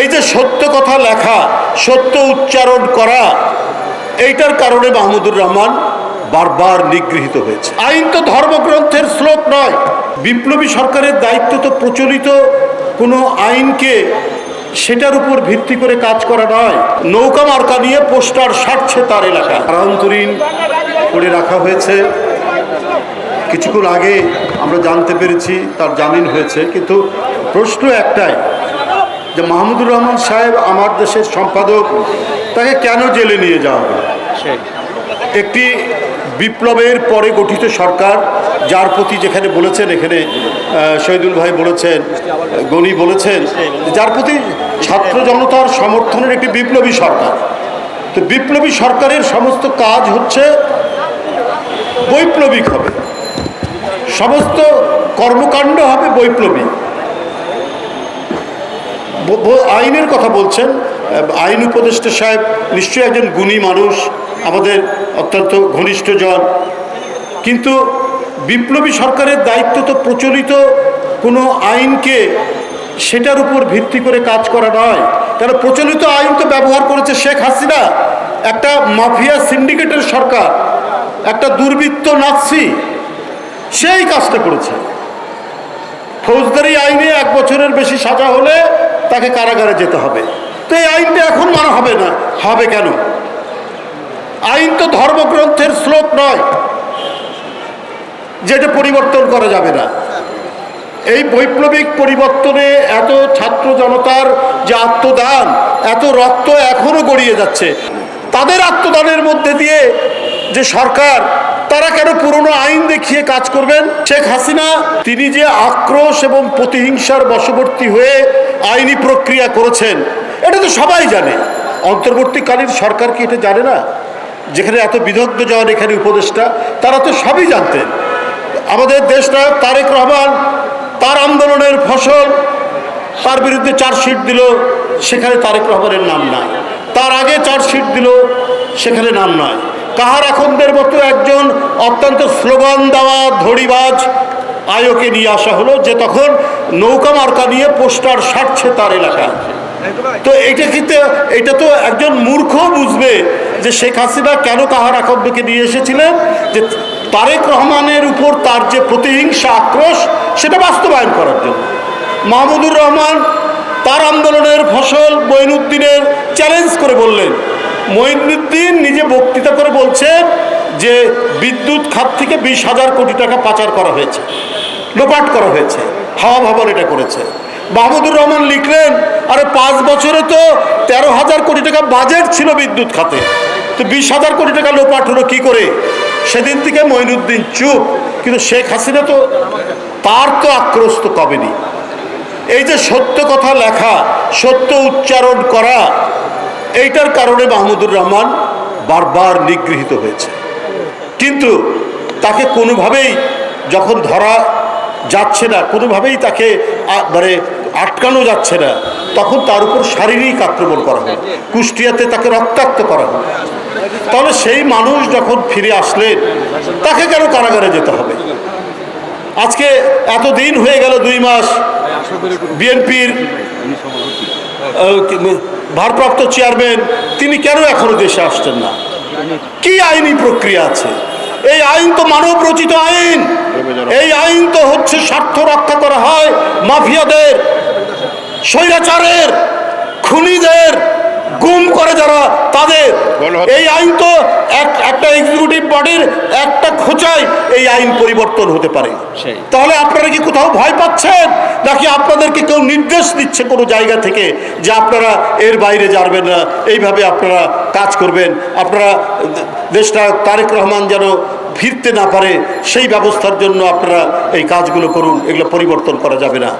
এই যে সত্য কথা লেখা, সত্য উচ্চারণ করা, এইটার কারণে মাহমুদুর রহমান বারবার নিগৃহীত হয়েছে। আইন তো ধর্মগ্রন্থের শ্লোক নয়। বিপ্লবী সরকারের দায়িত্ব তো প্রচলিত, কোনো আইনকে সেটার উপর ভিত্তি করে কাজ করা নয়। নৌকা মার্কা নিয়ে পোস্টার সারছে তার এলাকা। আন্তরীণ করে রাখা হয়েছে। কিছুক্ষণ আগে আমরা জানতে পেরেছি, তার জামিন হয়েছে। কিন্তু প্রশ্ন একটাই যে মাহমুদুর রহমান সাহেব আমার দেশের সম্পাদক তাকে কেন জেলে নিয়ে যাওয়া হবে? একটি বিপ্লবের পরে গঠিত সরকার যার প্রতি যেখানে বলেছেন এখানে শহীদুল ভাই বলেছেন গনি বলেছেন যার প্রতি ছাত্র জনতার সমর্থনের একটি বিপ্লবী সরকার। তো বিপ্লবী সরকারের সমস্ত কাজ হচ্ছে বৈপ্লবিক হবে। সমস্ত কর্মকাণ্ড হবে বৈপ্লবিক। আইনের কথা বলছেন। আইন উপদেষ্টা সাহেব নিশ্চয়ই একজন গুণী মানুষ, আমাদের অত্যন্ত ঘনিষ্ঠ ঘনিষ্ঠজন কিন্তু বিপ্লবী সরকারের দায়িত্ব তো প্রচলিত, কোনো আইনকে সেটার উপর ভিত্তি করে কাজ করা নয়। কারণ প্রচলিত আইন তো ব্যবহার করেছে শেখ হাসিনা। একটা মাফিয়া সিন্ডিকেটের সরকার, একটা দুর্বৃত্ত নাৎসি, সেই কাজটা করেছে। ফৌজদারি আইনে এক বছরের বেশি সাজা হলে তাকে কারাগারে যেতে হবে। তো এই আইনটা এখন মানা হবে না। হবে কেন? আইন তো ধর্মগ্রন্থের শ্লোক নয়, যেটা পরিবর্তন করা যাবে না। এই বৈপ্লবিক পরিবর্তনে এত ছাত্র জনতার যে আত্মদান, এত রক্ত এখনও গড়িয়ে যাচ্ছে। তাদের আত্মদানের মধ্যে দিয়ে যে সরকার তারা কেন পুরনো আইন দেখিয়ে কাজ করবেন? শেখ হাসিনা, তিনি যে আক্রোশ এবং প্রতিহিংসার বশবর্তী হয়ে আইনি প্রক্রিয়া করেছেন, এটা তো সবাই জানে। অন্তর্বর্তীকালীন সরকার কি এটা জানে না? যেখানে এত বিদগ্ধ জন, এখানে উপদেষ্টা, তারা তো সবই জানতেন। আমাদের দেশটা তারেক রহমান, তার আন্দোলনের ফসল, তার বিরুদ্ধে চার্জশিট দিল, সেখানে তারেক রহমানের নাম নাই। তার আগে চার্জশিট দিল, সেখানে নাম নয় কাহার এখনদের মতো একজন অত্যন্ত স্লোগান দেওয়া ধড়িবাজ আয়োকে নিয়ে আসা হলো, যে তখন নৌকা মার্কা নিয়ে পোস্টার সারছে তার এলাকায়। তো এটা কিন্তু এটা তো একজন মূর্খ বুঝবে যে শেখ হাসিনা কেন কাহার আকব্যকে নিয়ে এসেছিলেন, যে তারেক রহমানের উপর তার যে প্রতিহিংসা আক্রোশ, সেটা বাস্তবায়ন করার জন্য। মাহমুদুর রহমান তার আন্দোলনের ফসল মঈনুদ্দিনের চ্যালেঞ্জ করে বললেন মঈনুদ্দিন নিজে বক্তৃতা করে বলছেন যে বিদ্যুৎ খাত থেকে বিশ হাজার কোটি টাকা পাচার করা হয়েছে, লোপাট করা হয়েছে, হাওয়া ভবন এটা করেছে। মাহমুদুর রহমান লিখলেন, আরে পাঁচ বছরে তো তেরো হাজার কোটি টাকা বাজেট ছিল বিদ্যুৎ খাতে। তো বিশ হাজার কোটি টাকা লোপাট হলো কী করে? সেদিন থেকে মঈনুদ্দিন চুপ, কিন্তু শেখ হাসিনা তো তার তো আক্রোশ তো কবেনি। এই যে সত্য কথা লেখা, সত্য উচ্চারণ করা এইটার কারণে মাহমুদুর রহমান বারবার নিগৃহীত হয়েছে। কিন্তু তাকে কোনোভাবেই যখন ধরা যাচ্ছে না, কোনোভাবেই তাকে মানে আটকানো যাচ্ছে না, তখন তার উপর শারীরিক আক্রমণ করা হয়। কুষ্টিয়াতে তাকে রক্তাক্ত করা হয়। তাহলে সেই মানুষ যখন ফিরে আসলেন, তাকে কেন কারাগারে যেতে হবে? আজকে এত দিন হয়ে গেল দুই মাস, বিএনপির ভারপ্রাপ্ত চেয়ারম্যান, তিনি কেন এখনও দেশে আসছেন না? কি আইনি প্রক্রিয়া আছে? এই আইন তো মানব রচিত আইন। এই আইন তো হচ্ছে স্বার্থ রক্ষা করা হয় মাফিয়াদের, স্বৈরাচারের, খুনিদের, গুম করে যারা তাদের এই আইন তো এক একটা এক্সিকিউটিভ বডির একটা খোঁচায় এই আইন পরিবর্তন হতে পারে। তাহলে আপনারা কি কোথাও ভয় পাচ্ছেন? নাকি আপনাদেরকে কেউ নির্দেশ দিচ্ছে কোনো জায়গা থেকে যে আপনারা এর বাইরে যাবেন না? এইভাবে আপনারা কাজ করবেন। আপনারা দেশটা তারেক রহমান যেন ফিরতে না পারে সেই ব্যবস্থার জন্য আপনারা এই কাজগুলো করুন। এগুলো পরিবর্তন করা যাবে না।